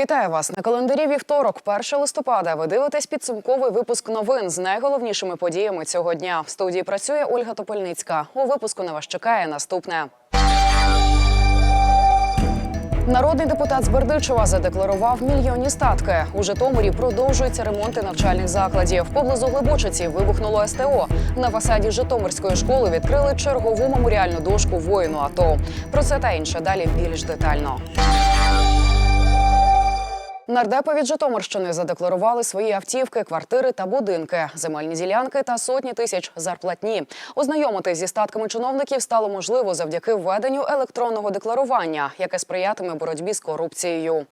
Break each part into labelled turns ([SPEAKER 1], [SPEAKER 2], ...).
[SPEAKER 1] Вітаю вас на календарі вівторок, 1 листопада. Ви дивитесь підсумковий випуск новин з найголовнішими подіями цього дня. В студії працює Ольга Топольницька. У випуску на вас чекає наступне. Народний депутат з Бердичева задекларував мільйонні статки. У Житомирі продовжуються ремонти навчальних закладів. Поблизу Глибочиці вибухнуло СТО. На фасаді Житомирської школи відкрили чергову меморіальну дошку воїну АТО. Про це та інше далі більш детально. Нардепи від Житомирщини задекларували свої автівки, квартири та будинки, земельні ділянки та сотні тисяч зарплатні. Ознайомитись зі статками чиновників стало можливо завдяки введенню електронного декларування, яке сприятиме боротьбі з корупцією.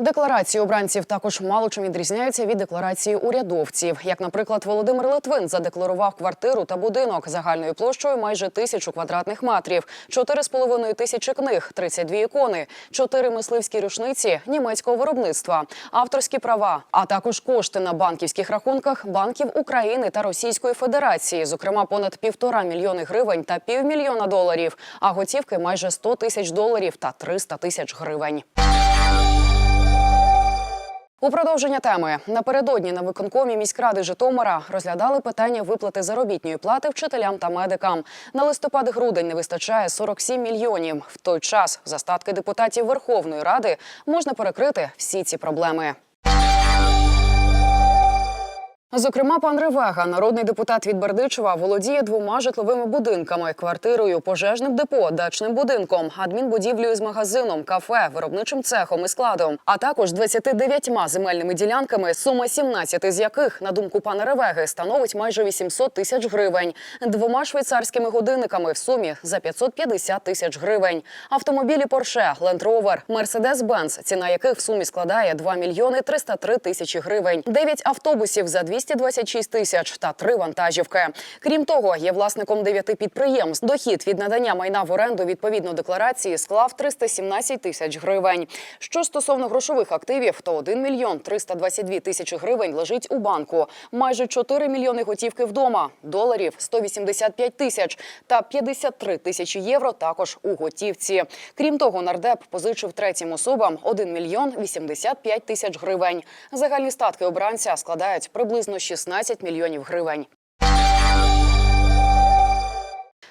[SPEAKER 1] Декларації обранців також мало чим відрізняються від декларації урядовців. Як, наприклад, Володимир Литвин задекларував квартиру та будинок загальною площею майже тисячу квадратних метрів, 4,5 тисячі книг, 32 ікони, 4 мисливські рушниці німецького виробництва, авторські права, а також кошти на банківських рахунках банків України та Російської Федерації, зокрема понад півтора мільйони гривень та півмільйона доларів, а готівки майже 100 тисяч доларів та 300 тисяч гривень. У продовження теми напередодні на виконкомі міськради Житомира розглядали питання виплати заробітної плати вчителям та медикам. На листопад-грудень не вистачає 47 мільйонів. В той час за статки депутатів Верховної Ради можна перекрити всі ці проблеми. Зокрема, пан Ревега, народний депутат від Бердичева, володіє двома житловими будинками: квартирою, пожежним депо, дачним будинком, адмінбудівлею з магазином, кафе, виробничим цехом і складом, а також 29 земельними ділянками, сума 17 з яких, на думку пана Ревеги, становить майже 800 тисяч гривень, двома швейцарськими годинниками в сумі за 550 тисяч гривень, автомобілі Porsche, Land Rover, Mercedes-Benz, ціна яких в сумі складає 2 мільйони 303 тисячі гривень, 9 автобусів за 226 тисяч та три вантажівки. Крім того, є власником дев'яти підприємств. Дохід від надання майна в оренду відповідно декларації склав 317 тисяч гривень. Що стосовно грошових активів, то 1 мільйон 322 тисячі гривень лежить у банку, майже 4 мільйони готівки вдома, доларів 185 тисяч та 53 тисячі євро також у готівці. Крім того, нардеп позичив третім особам 1 мільйон 85 тисяч гривень. Загальні статки обранця складають приблизно 16 мільйонів гривень.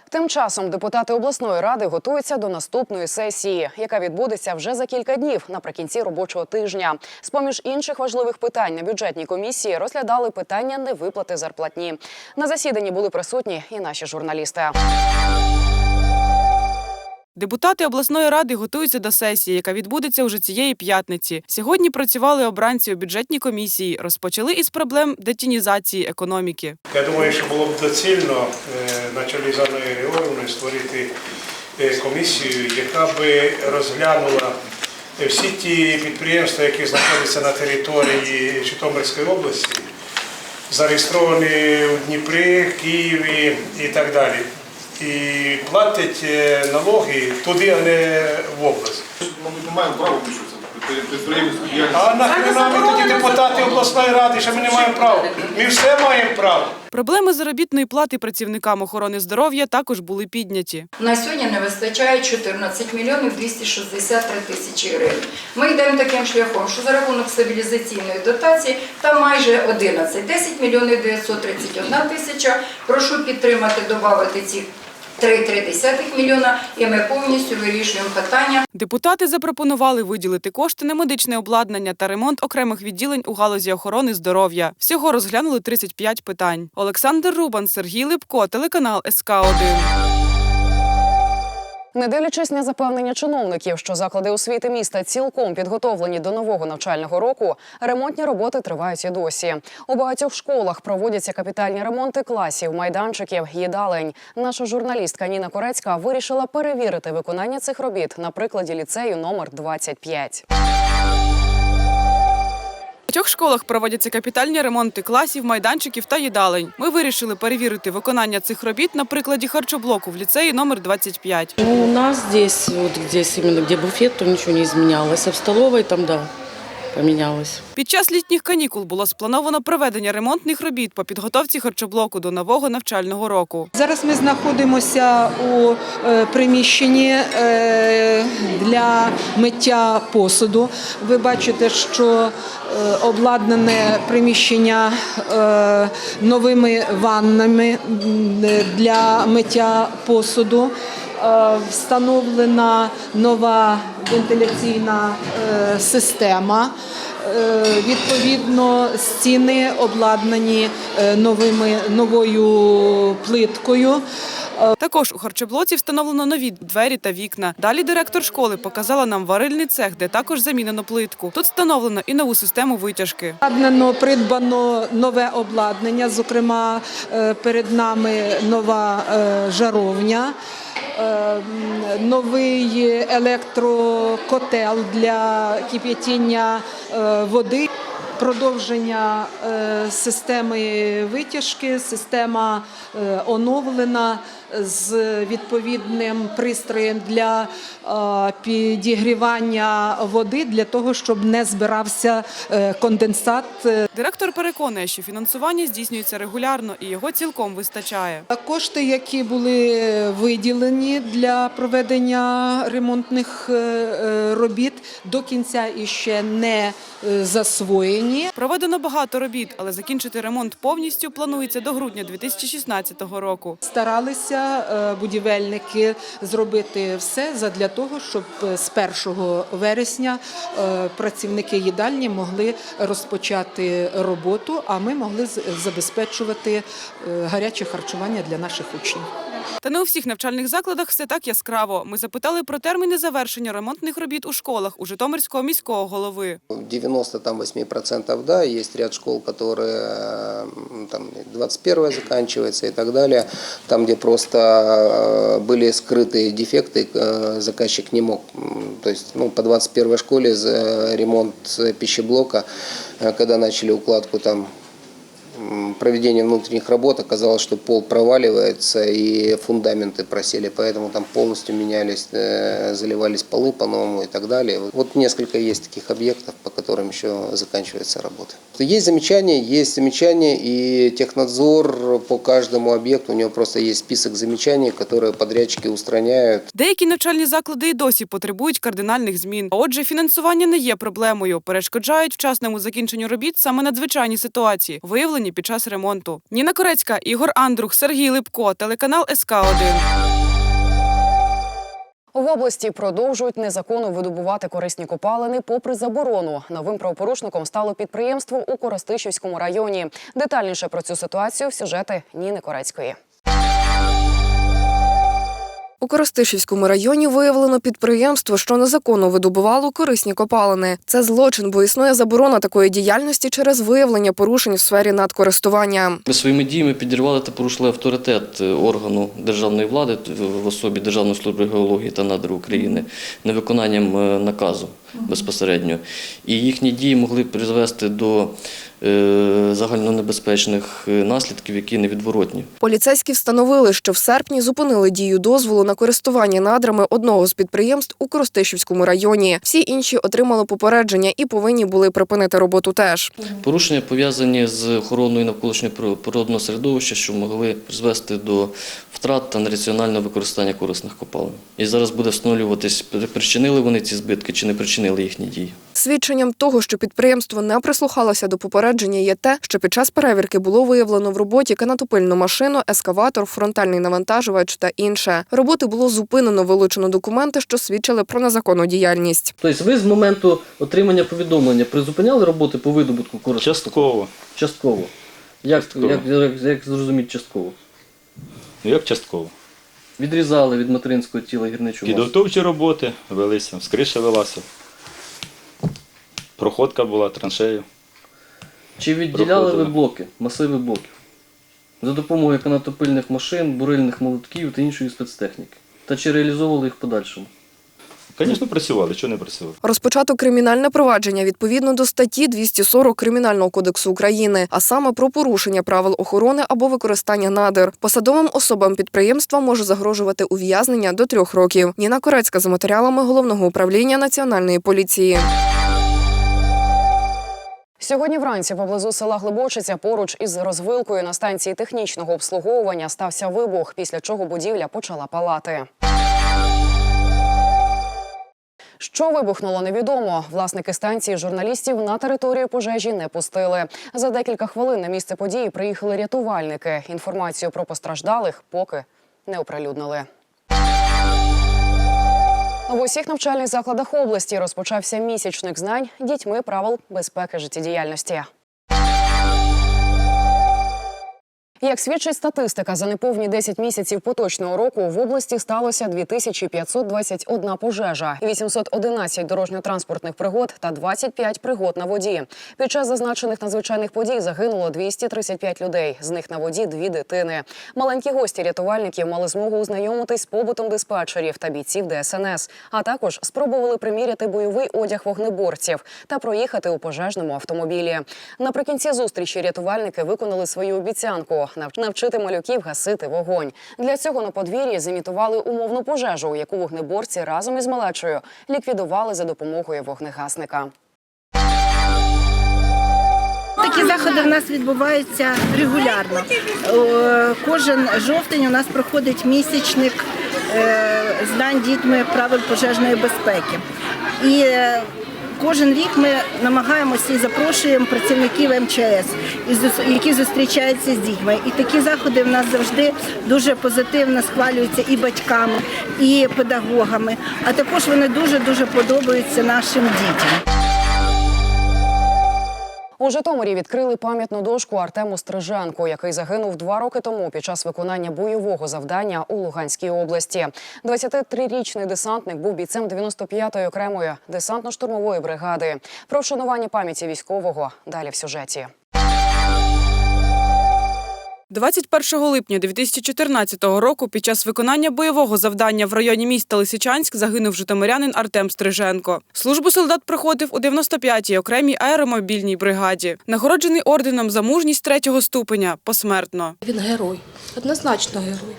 [SPEAKER 1] Тим часом депутати обласної ради готуються до наступної сесії, яка відбудеться вже за кілька днів наприкінці робочого тижня. З поміж інших важливих питань на бюджетній комісії розглядали питання невиплати зарплатні. На засіданні були присутні і наші журналісти.
[SPEAKER 2] Депутати обласної ради готуються до сесії, яка відбудеться уже цієї п'ятниці. Сьогодні працювали обранці у бюджетній комісії. Розпочали із проблем детінізації економіки.
[SPEAKER 3] Я думаю, що було б доцільно е, на чолі з Анною Григорівною створити е, комісію, яка би розглянула е, всі ті підприємства, які знаходяться на території Житомирської області, зареєстровані у Дніпрі, Києві і так далі. І платять е, налоги туди, а не в область.
[SPEAKER 4] Мабуть, ми маємо право включитися в.
[SPEAKER 3] А нахрена ми тоді депутати обласної ради, що ми не маємо права? Ми все маємо право.
[SPEAKER 2] Проблеми заробітної плати працівникам охорони здоров'я також були підняті.
[SPEAKER 5] На сьогодні не вистачає 14 мільйонів 263 тисячі гривень. Ми йдемо таким шляхом, що за рахунок стабілізаційної дотації там майже 11, 10 мільйонів 931 тисяча. Прошу підтримати, додати ці 3,3 мільйона, і ми повністю вирішуємо питання
[SPEAKER 2] Депутати запропонували виділити кошти на медичне обладнання та ремонт окремих відділень у галузі охорони здоров'я. Всього розглянули 35 питань. Олександр Рубан, Сергій Липко, телеканал СК 1
[SPEAKER 1] Не дивлячись на запевнення чиновників, що заклади освіти міста цілком підготовлені до нового навчального року, ремонтні роботи тривають і досі. У багатьох школах проводяться капітальні ремонти класів, майданчиків, їдалень. Наша журналістка Ніна Корецька вирішила перевірити виконання цих робіт на прикладі ліцею номер 25.
[SPEAKER 2] Багатьох школах проводяться капітальні ремонти класів, майданчиків та їдалень. Ми вирішили перевірити виконання цих робіт на прикладі харчоблоку в ліцеї номер 25.
[SPEAKER 6] Ну, у нас здесь, вот здесь именно где буфет, то ничего не изменялось. А в столовой там, да, помінялось.
[SPEAKER 2] Під час літніх канікул було сплановано проведення ремонтних робіт по підготовці харчоблоку до нового навчального року.
[SPEAKER 7] Зараз ми знаходимося у е, приміщенні е, для миття посуду. Ви бачите, що е, обладнане приміщення новими ваннами для миття посуду. Е, Встановлена нова вентиляційна е, система. Е, Відповідно, стіни обладнані новими новою плиткою.
[SPEAKER 2] Також у харчоблоці встановлено нові двері та вікна. Далі директор школи показала нам варильний цех, де також замінено плитку. Тут встановлено і нову систему витяжки.
[SPEAKER 7] Обладнано, придбано нове обладнання. Зокрема, е, перед нами нова е, жаровня. е, Новий електрокотел для кип'ятіння води, продовження системи витяжки, система оновлена з відповідним пристроєм для е, підігрівання води для того, щоб не збирався е, конденсат е,
[SPEAKER 2] Директор переконує, що фінансування здійснюється регулярно і його цілком вистачає.
[SPEAKER 7] Кошти, які були виділені для проведення ремонтних робіт, до кінця іще не засвоєні.
[SPEAKER 2] Проведено багато робіт, але закінчити ремонт повністю планується до грудня 2016 року.
[SPEAKER 7] Старалися е, будівельники зробити все задля того, щоб е, з 1 вересня е, працівники їдальні могли розпочати роботу, а ми могли забезпечувати гаряче харчування для наших учнів.
[SPEAKER 2] Та не у всіх навчальних закладах все так яскраво. Ми запитали про терміни завершення ремонтних робіт у школах у Житомирського міського голови.
[SPEAKER 8] 98% да, есть ряд школ, которые м, там 21 заканчивается и так далее, там, где просто э, были скрытые дефекты, э, заказчик не мог, м, то есть ну, по 21 школе за ремонт э, пищеблока, э, когда начали укладку там м, проведение внутренних работ оказалось, что пол проваливается и фундаменты просели, поэтому там полностью менялись, э, заливались полы по-новому и так далее. Вот несколько есть таких объектов, по которым еще заканчивается работа. Есть замечания, есть замечания, и технадзор по каждому объекту, у него просто есть список замечаний, которые подрядчики устраняют.
[SPEAKER 2] Деякі навчальні заклади і досі потребують кардинальних змін. А Отже, фінансування не є проблемою. Перешкоджають вчасному закінченню робіт саме надзвичайні ситуації, виявлені під час ремонту. Ніна Корецька, Ігор Андрух, Сергій Липко, телеканал СК 1
[SPEAKER 1] В області продовжують незаконно видобувати корисні копалини попри заборону. Новим правопорушником стало підприємство у Коростишівському районі. Детальніше про цю ситуацію в сюжети Ніни Корецької.
[SPEAKER 9] У Коростишівському районі виявлено підприємство, що незаконно видобувало корисні копалини. Це злочин, бо існує заборона такої діяльності через виявлення порушень у сфері надкористування.
[SPEAKER 10] Ми своїми діями підірвали та порушили авторитет е, органу державної влади в- в особі Державної служби геології та надр України невиконанням е, наказу безпосередньо. І їхні дії могли призвести до загальнонебезпечних е, наслідків, які невідворотні.
[SPEAKER 9] Поліцейські встановили, що в серпні зупинили дію дозволу на користування надрами одного з підприємств у Коростишівському районі. Всі інші отримали попередження і повинні були припинити роботу теж.
[SPEAKER 10] Порушення пов'язані з охороною навколишнього природного середовища, що могли призвести до втрат та нераціонального використання корисних копалин. І зараз буде встановлюватись, причинили вони ці збитки чи не причинили їхні дії.
[SPEAKER 9] Свідченням того, що підприємство не прислухалося до попередження, є те, що під час перевірки було виявлено в роботі канатопильну машину, ескаватор, фронтальний навантажувач та інше. Роботи було зупинено, вилучено документи, що свідчили про незаконну діяльність.
[SPEAKER 11] Тобто ви з моменту отримання повідомлення призупиняли роботи по видобутку корисних
[SPEAKER 12] Частково.
[SPEAKER 11] Частково. Як,
[SPEAKER 12] Частково.
[SPEAKER 11] Як, як, як зрозуміти частково?
[SPEAKER 12] Ну як частково?
[SPEAKER 11] Відрізали від материнського тіла гірничу масу.
[SPEAKER 12] Підготовчі роботи велися, з криші велася. Проходка була траншею.
[SPEAKER 11] Чи відділяли ви блоки, масиви блоків? За допомогою канатопильних машин, бурильних молотків та іншої спецтехніки? Та чи реалізовували їх в подальшому?
[SPEAKER 12] Звісно, працювали, чого не працювали?
[SPEAKER 9] Розпочато кримінальне провадження відповідно до статті 240 Кримінального кодексу України, а саме про порушення правил охорони або використання надр. Посадовим особам підприємства може загрожувати ув'язнення до трьох років. Ніна Корецька за матеріалами головного управління національної поліції.
[SPEAKER 1] Сьогодні вранці поблизу села Глибочиця поруч із розвилкою на станції технічного обслуговування стався вибух, після чого будівля почала палати. Що вибухнуло, невідомо. Власники станції журналістів на територію пожежі не пустили. За декілька хвилин на місце події приїхали рятувальники. Інформацію про постраждалих поки не оприлюднили. В усіх навчальних закладах області розпочався місячник знань дітьми правил безпеки життєдіяльності. Як свідчить статистика, за неповні 10 місяців поточного року в області сталося 2521 пожежа, 811 дорожньо-транспортних пригод та 25 пригод на воді. Під час зазначених надзвичайних подій загинуло 235 людей. З них на воді дві дитини. Маленькі гості рятувальників мали змогу ознайомитись з побутом диспетчерів та бійців ДСНС, а також спробували приміряти бойовий одяг вогнеборців та проїхати у пожежному автомобілі. Наприкінці зустрічі рятувальники виконали свою обіцянку нав- навчити малюків гасити вогонь. Для цього на подвір'ї зімітували умовну пожежу, яку вогнеборці разом із малечою ліквідували за допомогою вогнегасника.
[SPEAKER 6] Такі заходи в нас відбуваються регулярно. Кожен жовтень у нас проходить місячник е, знань дітьми правил пожежної безпеки. І е, кожен рік ми намагаємося і запрошуємо працівників МЧС, які зустрічаються з дітьми. І такі заходи в нас завжди дуже позитивно схвалюються і батьками, і педагогами. А також вони дуже дуже подобаються нашим дітям.
[SPEAKER 1] У Житомирі відкрили пам'ятну дошку Артему Стриженку, який загинув два роки тому під час виконання бойового завдання у Луганській області. 23-річний десантник був бійцем 95-ї окремої десантно-штурмової бригади. Про вшанування пам'яті військового далі в сюжеті.
[SPEAKER 2] 21 липня 2014 року під час виконання бойового завдання в районі міста Лисичанськ загинув житомирянин Артем Стриженко. Службу солдат проходив у 95-й окремій аеромобільній бригаді. Нагороджений орденом за мужність третього ступеня посмертно.
[SPEAKER 13] Він герой, однозначно герой.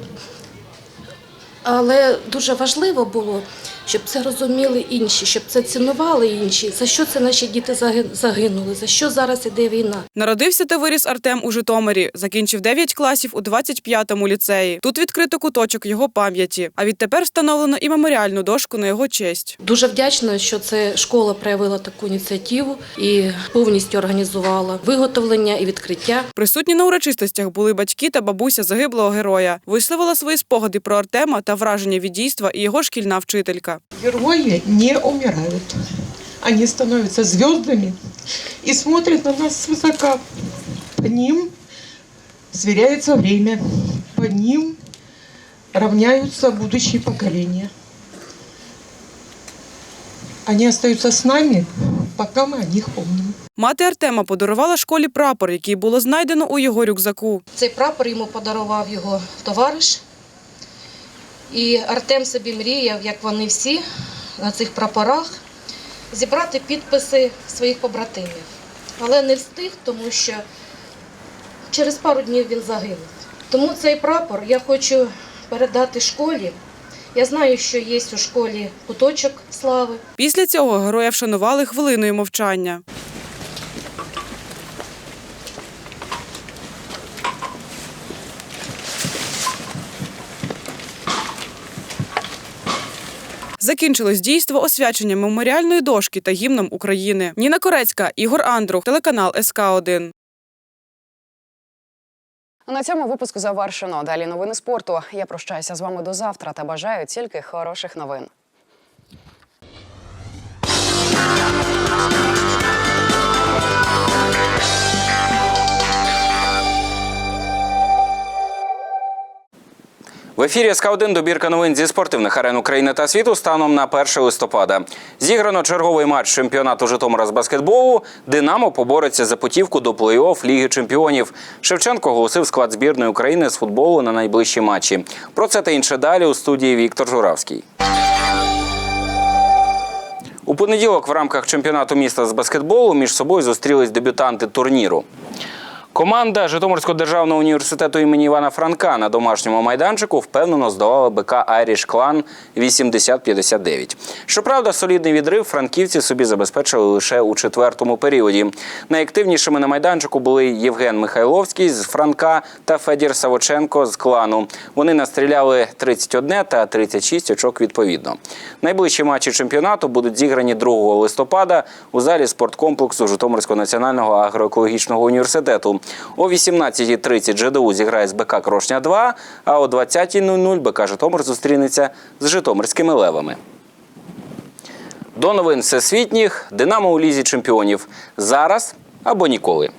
[SPEAKER 13] Але дуже важливо було, щоб це розуміли інші, щоб це цінували інші. За що це наші діти заги- загинули? За що зараз іде війна?
[SPEAKER 2] Народився та виріс Артем у Житомирі. Закінчив 9 класів у 25-му ліцеї. Тут відкрито куточок його пам'яті. А відтепер встановлено і меморіальну дошку на його честь.
[SPEAKER 13] Дуже вдячна, що це школа проявила таку ініціативу і повністю організувала виготовлення і відкриття.
[SPEAKER 2] Присутні на урочистостях були батьки та бабуся загиблого героя. Висловила свої спогади про Артема та враження від дійства і його шкільна вчителька.
[SPEAKER 14] Герои не умирают. Они становятся звездами и смотрят на нас свысока. По ним сверяется время, по ним равняются будущие поколения. Они остаются с нами, пока мы о них помним.
[SPEAKER 2] Мати Артема подарувала школі прапор, який було знайдено у його рюкзаку.
[SPEAKER 13] Цей прапор йому подарував його товариш. І Артем собі мріяв, як вони всі на цих прапорах, зібрати підписи своїх побратимів. Але не встиг, тому що через пару днів він загинув. Тому цей прапор я хочу передати школі. Я знаю, що є у школі куточок слави.
[SPEAKER 2] Після цього героя вшанували хвилиною мовчання. Закінчилось дійство освячення меморіальної дошки та гімном України. Ніна Корецька, Ігор Андрух, телеканал СК 1
[SPEAKER 1] На цьому випуску завершено. Далі новини спорту. Я прощаюся з вами до завтра та бажаю тільки хороших новин.
[SPEAKER 15] В ефірі СК 1 добірка новин зі спортивних арен України та світу станом на 1 листопада. Зіграно черговий матч чемпіонату Житомира з баскетболу. Динамо побореться за путівку до плей-офф Ліги Чемпіонів. Шевченко оголосив склад збірної України з футболу на найближчі матчі. Про це та інше далі у студії Віктор Журавський. У понеділок в рамках чемпіонату міста з баскетболу між собою зустрілись дебютанти турніру. Команда Житомирського державного університету імені Івана Франка на домашньому майданчику впевнено здолала БК Айріш Клан 80-59. Щоправда, солідний відрив франківці собі забезпечили лише у четвертому періоді. Найактивнішими на майданчику були Євген Михайловський з Франка та Федір Савоченко з клану. Вони настріляли 31 та 36 очок відповідно. Найближчі матчі чемпіонату будуть зіграні 2 листопада у залі спорткомплексу Житомирського національного агроекологічного університету. О 18.30 ЖДУ зіграє з БК Крошня 2, а о 20.00 БК Житомир зустрінеться з Житомирськими левами. До новин всесвітніх Динамо у лізі чемпіонів зараз або ніколи.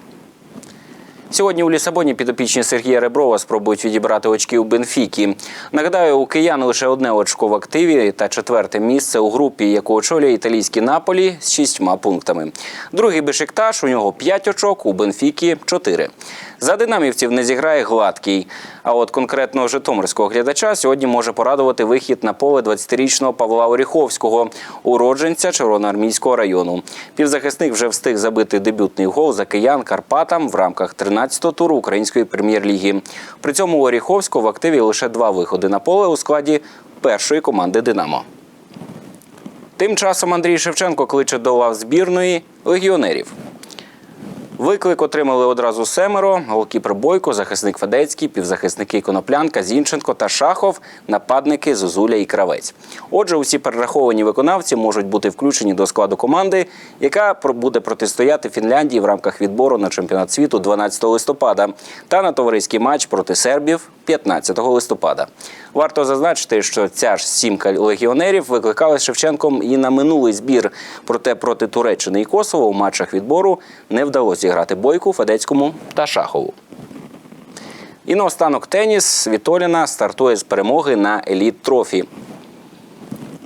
[SPEAKER 15] Сьогодні у Лісабоні підопічні Сергія Реброва спробують відібрати очки у Бенфікі. Нагадаю, у киян лише одне очко в активі та четверте місце у групі, яку очолює італійський Наполі з шістьма пунктами. Другий Бешикташ, у нього п'ять очок, у Бенфікі чотири. За динамівців не зіграє гладкий. А от конкретного житомирського глядача сьогодні може порадувати вихід на поле 20-річного Павла Оріховського, уродженця Червоноармійського району. Півзахисник вже встиг забити дебютний гол за киян Карпатам в рамках 13-го туру української прем'єр-ліги. При цьому у Оріховського в активі лише два виходи на поле у складі першої команди Динамо. Тим часом Андрій Шевченко кличе до лав збірної легіонерів. Виклик отримали одразу семеро: голкіпер Бойко, захисник Федецький, півзахисники Коноплянка, Зінченко та Шахов, нападники Зозуля і Кравець. Отже, усі перераховані виконавці можуть бути включені до складу команди, яка буде протистояти Фінляндії в рамках відбору на чемпіонат світу 12 листопада та на товариський матч проти сербів 15 листопада. Варто зазначити, що ця ж сімка легіонерів викликали Шевченком і на минулий збір. Проте проти Туреччини і Косово у матчах відбору не вдалося зіграти Бойку, Федецькому та Шахову. І наостанок теніс Вітоліна стартує з перемоги на еліт трофі.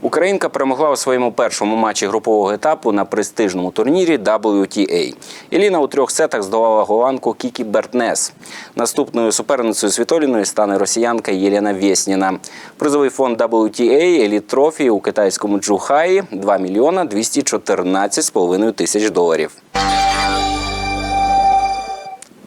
[SPEAKER 15] Українка перемогла у своєму першому матчі групового етапу на престижному турнірі WTA. Еліна у трьох сетах здолала голландку Кікі Бертнес. Наступною суперницею Світоліної стане росіянка Єлена Вєсніна. Призовий фонд WTA Еліт Трофі у китайському Джухаї 2 мільйона 214,5 тисяч доларів.